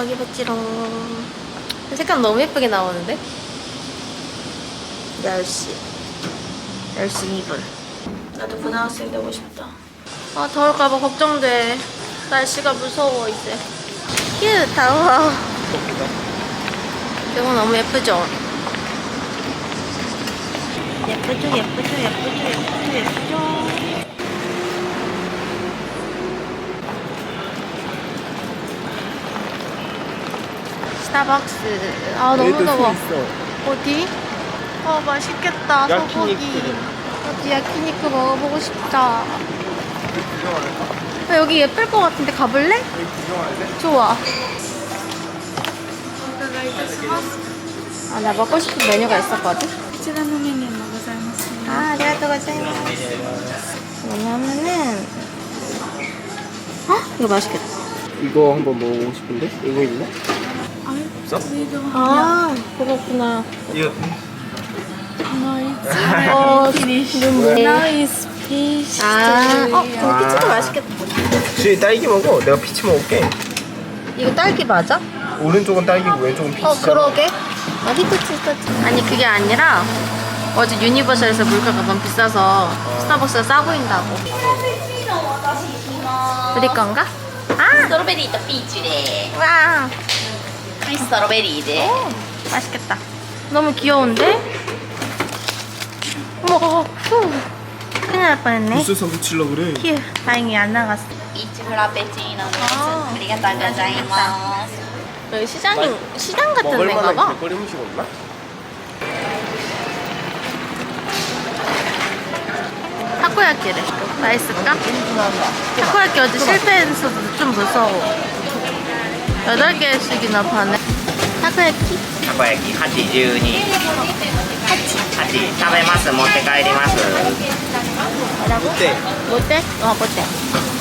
대박 입었지롱. 색감 너무 예쁘게 나오는데? 10시. 10시 2분. 나도 고등학생 되고 싶다. 아, 더울까봐 걱정돼. 날씨가 무서워, 이제. 휴, 더워. 이거 너무 예쁘죠? 예쁘죠, 예쁘죠, 예쁘죠, 예쁘죠, 예쁘죠. 스타벅스. 아 너무 더워. 어디? 어 맛있겠다 소고기. 어디 야키니크 먹어보고 싶다. 아, 여기 예쁠 것 같은데 가볼래? 좋아. 아, 나 먹고 싶은 메뉴가 있었거든? 아, 아리가또 고자이마스. 뭐냐면은, 어? 이거 맛있겠다. 이거 한번 먹어보고 싶은데? 이거 있나? 없어? 아 그렇구나. 이거 아, 어, 눈물. 나이스 피시. 아, 어, 피치도 아. 맛있겠다. 주희 딸기 먹어. 내가 피치 먹을게. 이거 딸기 맞아? 오른쪽은 딸기고 왼쪽은 피치. 어, 그러게. 아, 히트치, 히트치. 아니 그게 아니라 어제 유니버셜에서 물가가 너무 비싸서 어. 스타벅스가 싸 보인다고. 우리 건가? 아, ストロベリーとピーチです。わあ。 스트로베리 네. 어, 맛있겠다. 너무 귀여운데? 어머, 후. 큰일 날 뻔했네. 무슨 사고칠라 그래? 휴, 다행히 안 나갔어. 이츠 프라페치노 아, 아리가타 고자이마스. 여기 시장이 시장 같은 데인가 봐. 먹을 만한 음식 없나? 타코야끼래. 맛있을까? 어, 타코야끼 어제 실패해서 좀 무서워. 8개씩이나 파네. 타코야끼? たこ焼き82 8食べます持って帰ります 어때? 못돼? 어, 못돼.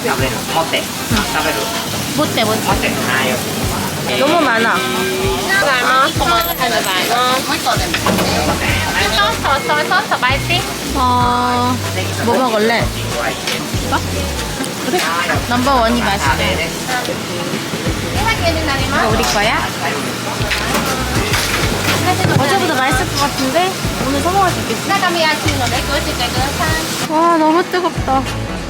食べる持って、食べる 못돼, 못돼. 持ってはい 너무 많아. も 어, 뭐 먹을래? 그래? 넘버원이 맛있대. 이거 우리 거야? 어제보다 맛있을 것 같은데 오늘 성공할 수 있겠어. 와 너무 뜨겁다.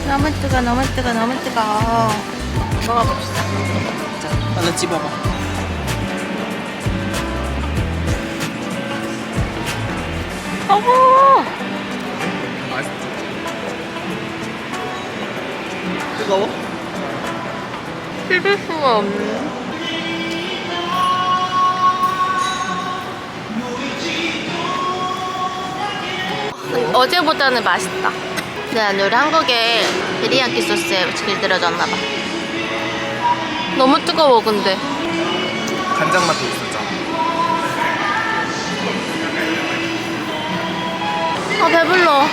너무 뜨거 너무 뜨거 너무 뜨거. 먹어봅시다. 하나 집어봐. 어머 뜨거워? 씹을 수가 없네. 어제보다는 맛있다. 네, 우리 한국에 데리야끼 소스에 길들여졌나봐. 너무 뜨거워, 근데. 간장 맛도 있었잖아 아, 배불러.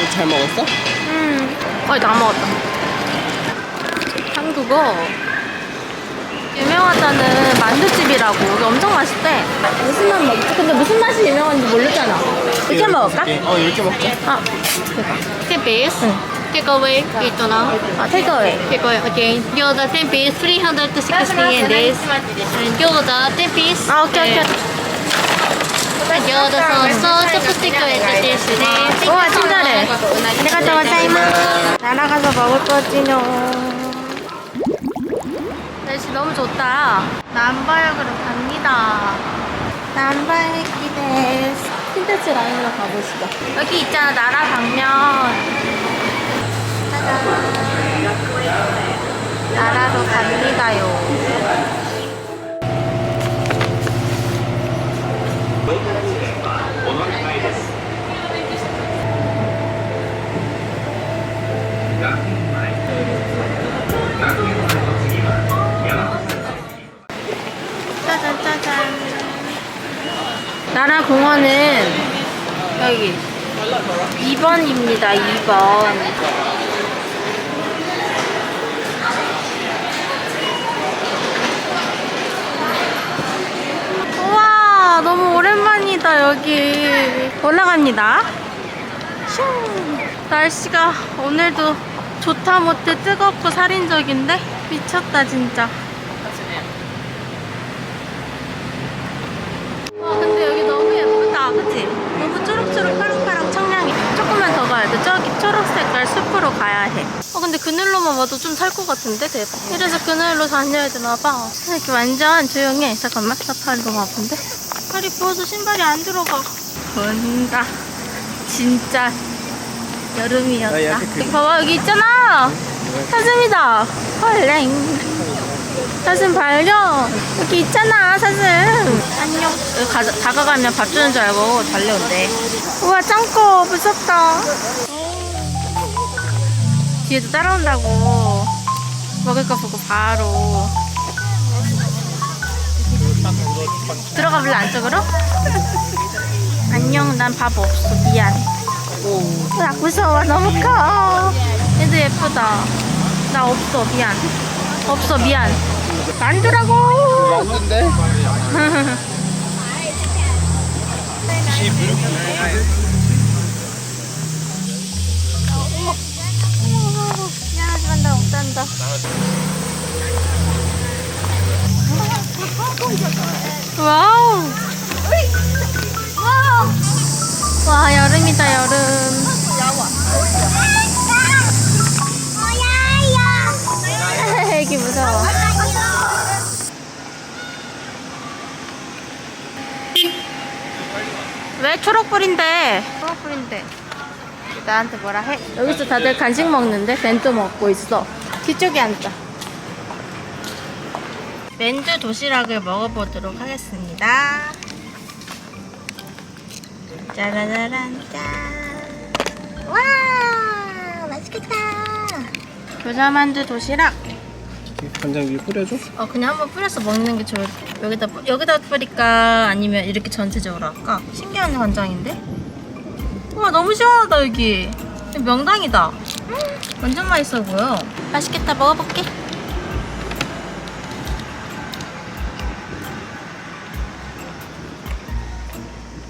이거 잘 먹었어? 음, 거의 다 먹었다. 한국어 유명하다는 만두집이라고 여기 엄청 맛있대. 무슨 맛 먹지? 근데 무슨 맛이 유명한지 모르잖아. 이렇게 먹을까? 어 이렇게 먹자. 아, Ten piece. Take away, Vietnam. 아 테이크어웨이. Take away again. Gyoza ten piece, 360 yen this. And gyoza ten piece. 아, 오케이, 오케이. Gyoza sauce, so chopstick with this. 네. 우와, 친절해. 내가 저거 짜이마. 날아가서 먹을 거지요. 날씨 너무 좋다. 남바역으로 갑니다. 남바역 기대했어. 킨테츠 라인으로 가보시죠. 여기 있잖아, 나라 방면. 짜잔. 나라로 갑니다요. 나라 공원은 여기 2번입니다 2번. 우와 너무 오랜만이다 여기. 올라갑니다. 슝 날씨가 오늘도 좋다 못해 뜨겁고 살인적인데 미쳤다 진짜 예쁘다, 그치? 너무 초록초록 파랑파랑 청량해. 조금만 더 가야 돼. 저기 초록색깔 숲으로 가야 해. 어, 근데 그늘로만 와도 좀 살 것 같은데, 대박. 이래서 그늘로 다녀야 되나봐. 이렇게 완전 조용해. 잠깐만, 나 팔이 너무 아픈데? 팔이 부어서 신발이 안 들어가. 본다. 진짜 여름이었다. 아, 약간 그- 여기 봐봐, 여기 있잖아! 사슴이다! 헐랭. 사슴 발견! 여기 있잖아, 사슴! 안녕. 여기 가, 다가가면 밥 주는 줄 알고 달려온대. 우와, 짱꺼! 무섭다. 뒤에도 따라온다고. 먹을 거 보고 바로. 들어가 볼래, 안쪽으로? 안녕, 난 밥 없어. 미안. 나 무서워, 너무 커. 얘도 예쁘다. 나 없어, 미안. 없어, 미안. 맞는데? 미안하지만 나 없단다. 와우! 와, 여름이다, 여름. 왜 초록불인데? 초록불인데. 나한테 뭐라 해? 여기서 다들 간식 먹는데 벤또 먹고 있어. 뒤쪽에 앉자. 맨주 도시락을 먹어보도록 하겠습니다. 짜라라란 짠. 와 맛있겠다. 겨자만두 도시락. 간장 위에 뿌려줘? 어 그냥 한번 뿌려서 먹는 게 좋을 여기다 뿌- 여기다 뿌릴까 아니면 이렇게 전체적으로 할까? 신기한 간장인데? 우와 너무 시원하다 여기 여기 명당이다 음, 완전 맛있어 보여 맛있겠다 먹어볼게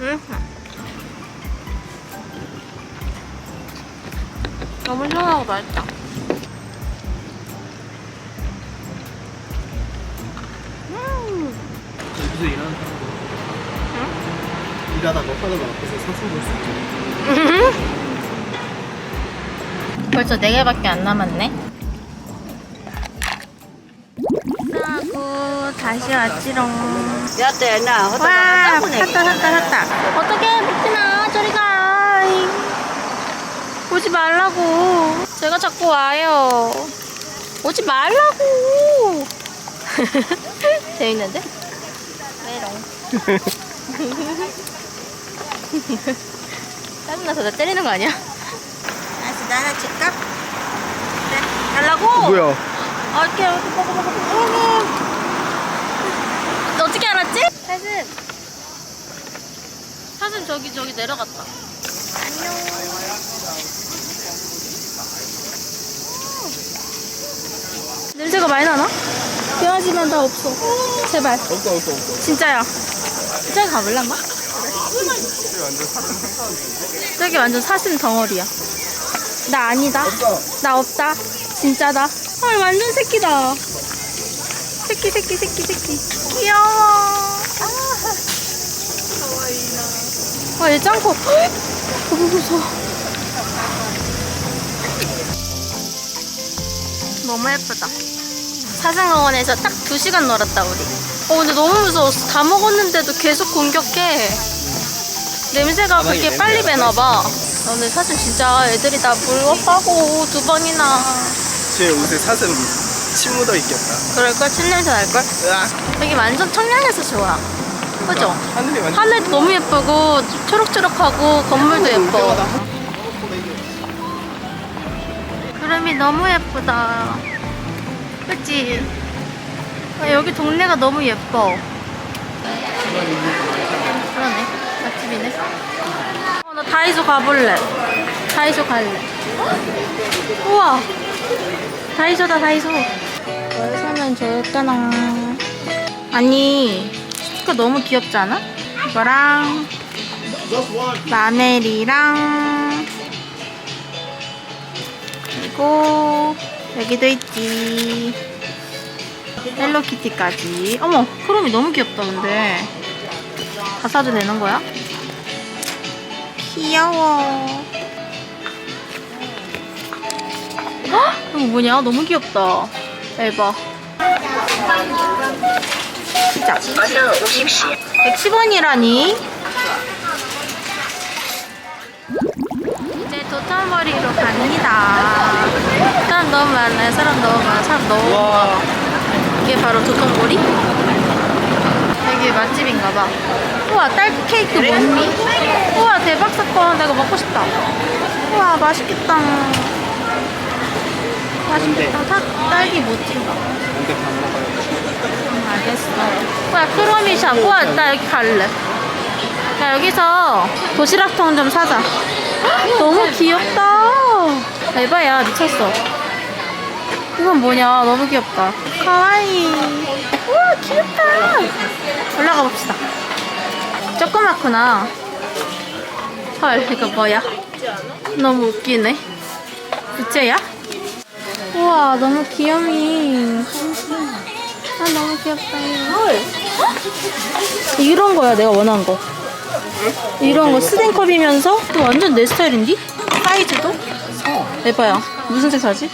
음. 너무 시원하고 맛있다 일하다가 하다가 앞에서 사슴 볼수 있잖아 벌써 4개밖에 안 남았네. 싸고 다시 왔지롱. 와, 샀다, 샀다, 샀다. 어떡해, 먹지 마, 저리 가. 이. 오지 말라고. 제가 자꾸 와요. 오지 말라고. 재밌는데? 왜롱. 짜증나서 나 때리는 거 아니야? 알았어, 나 하나 줄까? 그래, 달라고? 뭐야? 아, 이렇게, 이렇게 먹어, 먹어, 먹어. 너 어떻게 알았지? 사슴. 사슴 저기, 저기 내려갔다. 안녕. 음. 냄새가 많이 나나? 미안하지만 나 없어. 제발. 없어 없어 없어 진짜야. 가볼래, 한번? 완전 사슴 상상하는데 저기 완전 사슴 덩어리야. 나 아니다. 나 없다. 진짜다. 헐, 완전 새끼다. 새끼, 새끼, 새끼, 새끼. 귀여워. 아. 와, 얘 짱커. 헉! 너무 무서워. 너무 예쁘다. 사슴공원에서 딱 2시간 놀았다, 우리. 어, 근데 너무 무서웠어. 다 먹었는데도 계속 공격해. 냄새가 그렇게 빨리 배나봐. 오늘 사슴 진짜 애들이 다 물었다고 두 번이나. 제 옷에 사슴 침 묻어 있겠다 그럴걸? 침냄새 날걸? 으악 여기 완전 청량해서 좋아. 그죠? 하늘이 완전 하늘도 너무 예쁘고 초록초록하고 건물도 올 예뻐. 구름이 너무 예쁘다. 그치? 아, 여기 동네가 너무 예뻐. 그러네. 맛집이네. 어, 나 다이소 가볼래. 다이소 갈래. 우와! 다이소다, 다이소. 뭘 사면 좋을까나. 아니, 스티커 너무 귀엽지 않아? 이거랑, 라멜이랑, 그리고, 여기도 있지. 헬로키티까지. 어머, 크롬이 너무 귀엽다, 근데. 다 사도 되는 거야? 귀여워. 헉! 이거 뭐냐? 너무 귀엽다. 대박. 진짜. 110원이라니? 이제 도톤머리로 갑니다. 사람 너무 많아요. 사람 너무 많아. 사람 너무 많아. 이게 바로 도톤머리? 여기 맛집인가 봐. 우와, 딸기 케이크 뭐니? 우와, 대박 사건. 나 이거 먹고 싶다. 우와, 맛있겠다. 맛있겠다. 사, 딸기 먹어요. 응, 알겠어. 우와, 크로미샵. 우와, 나 여기 갈래. 야, 여기서 도시락통 좀 사자. 헉, 너무 귀엽다. 에바야, 미쳤어. 이건 뭐냐? 너무 귀엽다. 카와이. 우와, 귀엽다. 올라가 봅시다. 조그맣구나. 헐, 이거 뭐야? 너무 웃기네. 부채야? 우와, 너무 귀여미. 아, 너무 귀엽다. 헐. 이런 거야, 내가 원한 거. 이런 거 스댄컵이면서 또 완전 내 스타일인디? 사이즈도? 에바야 무슨 색 사지?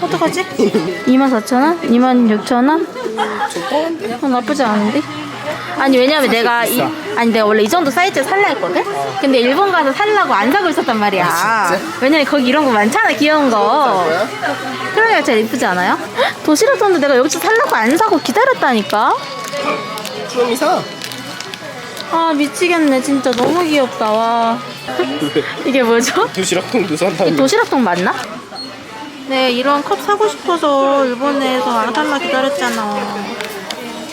어떡하지? 24,000원? 26,000원? 어, 나쁘지 않은데? 아니 왜냐면 내가 이, 아니 내가 원래 이 정도 사이즈 살라 했거든? 근데 일본 가서 살라고 안 사고 있었단 말이야 왜냐면 거기 이런 거 많잖아 귀여운 거 그러니까 제일 이쁘지 않아요? 헉, 도시락 샀는데 내가 여기서 살라고 안 사고 기다렸다니까? 그럼 이사. 아 미치겠네 진짜 너무 귀엽다 와 이게 뭐죠? 도시락통도 산다. 이 도시락통 맞나? 네 이런 컵 사고 싶어서 일본에서 안 살라 기다렸잖아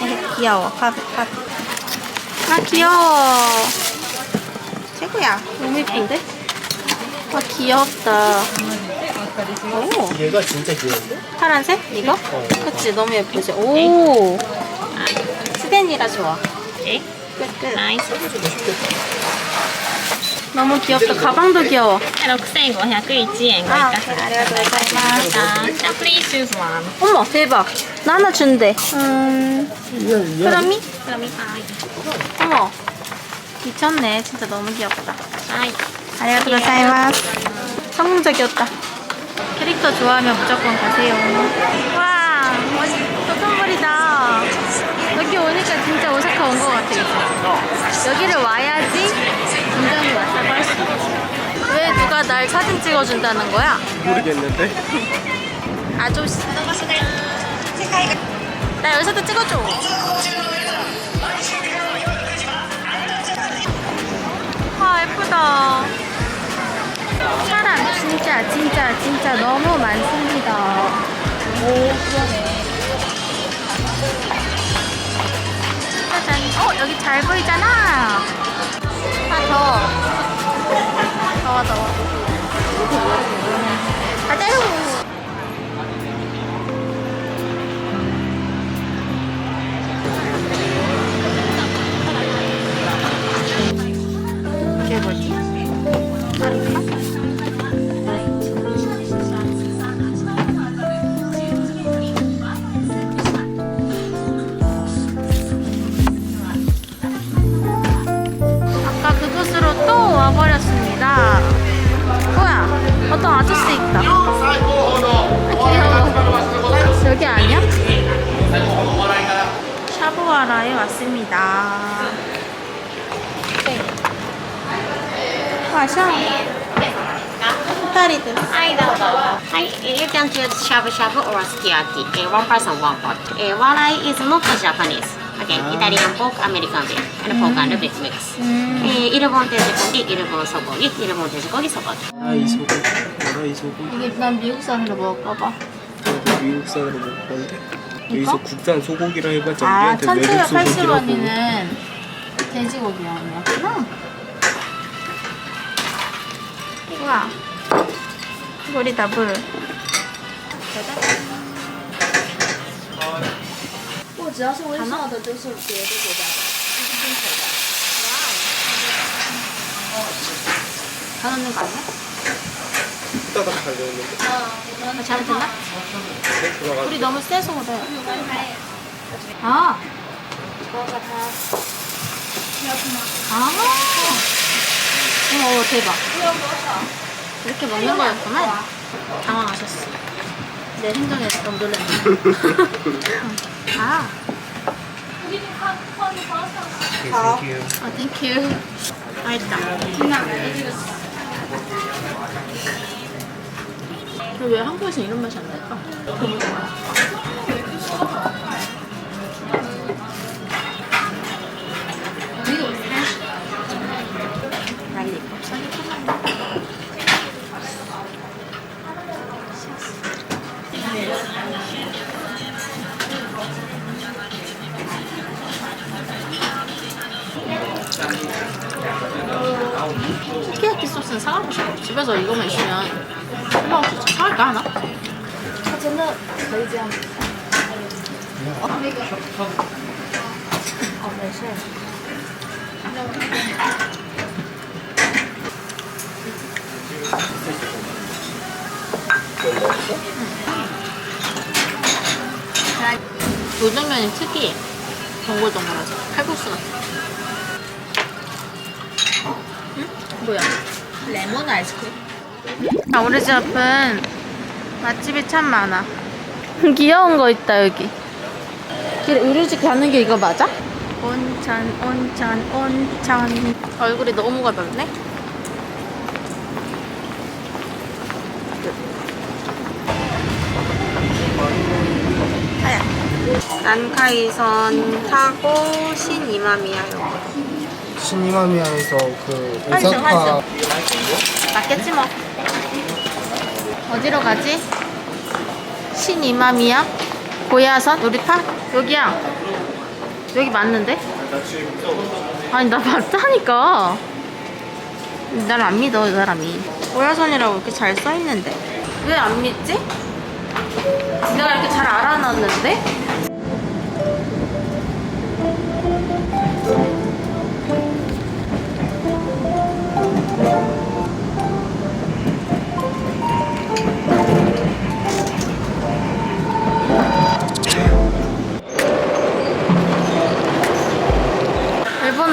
에헤, 귀여워 카드 카드 아 귀여워. 최고야. 너무 예쁜데? 와 귀엽다. 오. 얘가 진짜 귀여운데? 파란색? 이거? 그치 너무 예쁘지? 오. 스댄이라 좋아. 끝끝 너무 귀엽다 가방도 귀여워 6501円ごあいかせありがとうございますじゃあプリーシューズワン 어머 대박 나 하나 준대 음 그럼이? これみたい 어머 미쳤네 진짜 너무 귀엽다 はい 아리가또 고자이마스 성공적이었다 캐릭터 좋아하면 무조건 가세요 와 멋있다 선물이다 여기 오니까 진짜 오사카 온 것 같아 이제 여기를 와야지 진정이 왔다고 할 수 있지 왜 누가 날 사진 찍어준다는 거야? 모르겠는데. 아저씨. 나 여기서도 찍어줘. 아 예쁘다. 사람 진짜 진짜 진짜 너무 많습니다. 오 그러네. 짜잔. 어 여기 잘 보이잖아. 아 더 워 더워 더워 가자요 이 마셔. 스타리드. Hi, you can choose shabu shabu or sukiyaki. A one person, one pot. A warai is not Japanese. Okay, Italian pork, American beef, and pork and beef mix. 에, 일본 돼지고기, 일본 소고기, 일본 돼지고기 소고기. 와라이 소고기, 와라이 소고기. 이게 난 미국 사람이라 먹을까봐. 저도 미국 사람으로 먹을 건데. 여기서 국산 소고기라 해봤자 아, 우리한테 외국 소고기라고. 1780원이는 돼지고기야. 그렇구나. 우와. 물이다, 물. 다 넣는 거 아니야? 따닥 달려있는데. 아, 잘못했나? 네, 들어가. 우리 너무 세서 그래. 아. 아. 오 대박. 이렇게 먹는 거였구나. 당황하셨어. 내 행동에 너무 놀랐네. 아. 아, 땡큐. 맛있다. 왜 한국에서 이런 맛이 안 날까? 스키야키 소스는 사가고 싶어. 집에서 이거만 있으면 수 있어. 사갈까 하나? 요정면이 특이해. 동글동글하지. 칼국수 같아. 뭐야? 레몬 아이스크림? 아, 우리 집 앞은 맛집이 참 많아. 귀여운 거 있다, 여기. 길, 우리 집 가는 게 이거 맞아? 온천, 온천, 온천. 얼굴이 너무 가볍네? 난카이선 타고 신이마미야요. 신이마미야에서 그 환승, 오사카 맞겠지 뭐. 어디로 가지? 신이마미야? 고야선? 우리파? 여기야. 여기 맞는데? 아니 나 맞다니까. 날 안 믿어 이 사람이. 고야선이라고 이렇게 잘 써있는데. 왜 안 믿지? 내가 이렇게 잘 알아놨는데?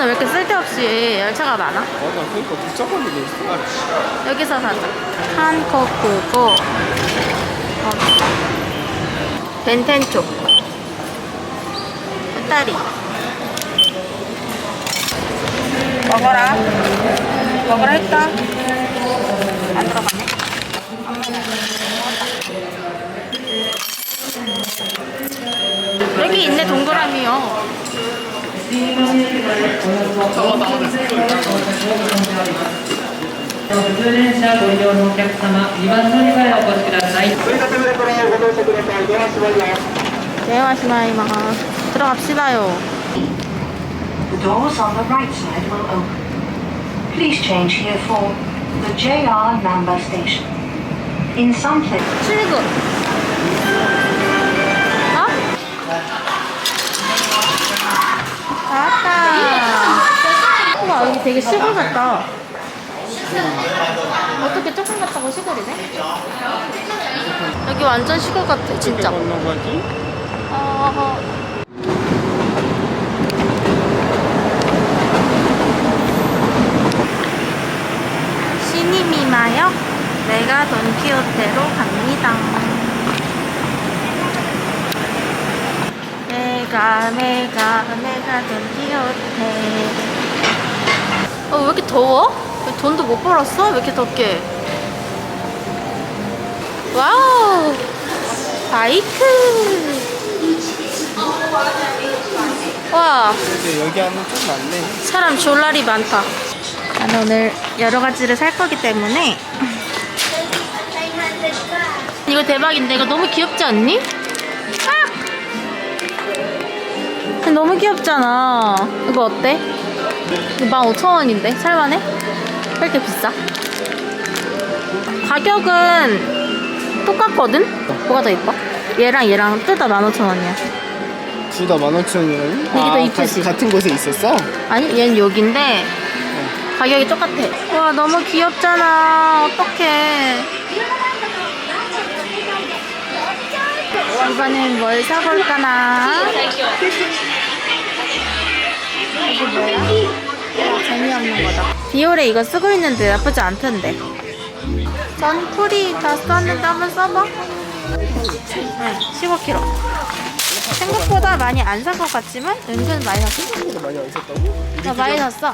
일본은 왜 이렇게 쓸데없이 열차가 많아? 맞아 그러니까 복잡한 게 있어 여기서 사자. 한코쿠고. 어. 벤텐초 햇다리. 먹어라. 먹으라 했다. 안 들어가네. 여기 있네 동그라미요 普通電車ご利用のお客様、2番乗り場へお越しください。 대화시마이마스 들어갑시다요 The doors on the right side will open. Please change here for the JR Namba station. In some places, 출구 우와 여기 되게 시골 같다 어떻게 조금 같다고 시골이네? 여기 완전 시골 같아 진짜 건너가지? 어... 신임이나요? 내가 돈키호테로 갑니다. 내가 내가 내가 돈키호테. 어, 왜 이렇게 더워? 왜 돈도 못 벌었어? 왜 이렇게 덥게? 와우! 바이크! 와, 근데 여기 안은 좀 많네 사람 졸라리 많다. 나는 오늘 여러 가지를 살 거기 때문에. 이거 대박인데 이거 너무 귀엽지 않니? 아! 너무 귀엽잖아. 이거 어때? 이거 15,000원인데 살만해? 왜 이렇게 비싸? 가격은 똑같거든? 뭐가 더 이뻐? 얘랑 얘랑 둘 다 15,000원이야. 둘 다 15,000원이라니? 이게 더 이쁘지? 같은 곳에 있었어? 아니 얘는 여긴데 가격이 똑같아 와 너무 귀엽잖아 어떡해 이번엔 뭘 사볼까나 재미없는 거다. 비올에 이거 쓰고 있는데 나쁘지 않던데. 선풀이 다 썼는데 한번 써봐. 응, 15kg. 생각보다 많이 안 산 것 같지만 은근 많이 샀어. 생각보다 많이 안 썼다고? 나 많이 샀어.